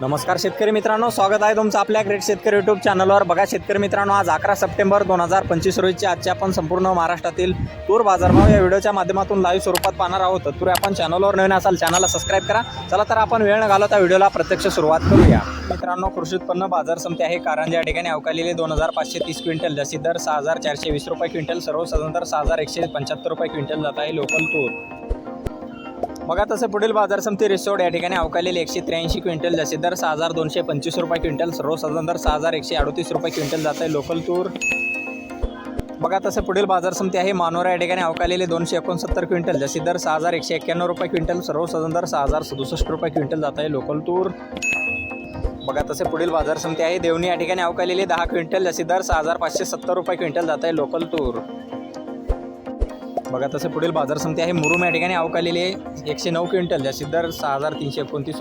नमस्कार शेतकरी मित्रांनो स्वागत आहे तुमचं आपल्या ग्रेट शेतकरी यूट्यूब चॅनलवर बघा शेतकरी मित्रांनो आज अकरा सप्टेंबर दोन हजार पंचवीस रोजीची आजच्या आपण संपूर्ण महाराष्ट्रातील तूर बाजारभाव या व्हिडिओच्या माध्यमातून लाईव्ह स्वरूपात पाहणार आहोत. तूर आपण चॅनलवर नवीन असाल चॅनलला सबस्क्राईब करा. चला तर आपण वेळ न घालवता व्हिडिओला प्रत्यक्ष सुरुवात करूया. मित्रांनो कृषी उत्पन्न बाजार समिती आहे कारंजा. या ठिकाणी अवकालेले दोन हजार पाचशे तीस क्विंटल जशी दर सहा हजार चारशे वीस रुपये क्विंटल सर्वसाधारण दर सहा हजार एकशे पंच्याहत्तर रुपये क्विंटल जात आहे लोकल तूर. बघा तसं पुढील बाजार समिती रिसोड या ठिकाणी अवकालेले एकशे त्र्याऐंशी क्विंटल जसे दर सहा हजार दोनशे पंचवीस रुपये क्विंटल सर्वसाधारण दर सहा हजार एकशे अडतीस रुपये क्विंटल जात आहे लोकल तूर. बघा तसं पुढील बाजार समिती आहे मानोरा या ठिकाणी अवकालेले दोनशे एकोणसत्तर क्विंटल जसे दर सहा हजार एकशे एक्क्याण्णव रुपये क्विंटल सर्वसाधारण दर सहा हजार सदुसष्ट रुपये क्विंटल जात आहे लोकल तूर. बघा तसे पुढील बाजार समिती आहे देवणी या ठिकाणी अवकालेले दहा क्विंटल जसे दर सहा हजार पाचशे सत्तर रुपये क्विंटल जात आहे लोकल तूर. बघा तसं पुढील बाजार समिती आहे. मुरुम या ठिकाणी अवकालेले एकशे नऊ क्विंटल जास्तीत दर सहा हजार तीनशे एकोणतीस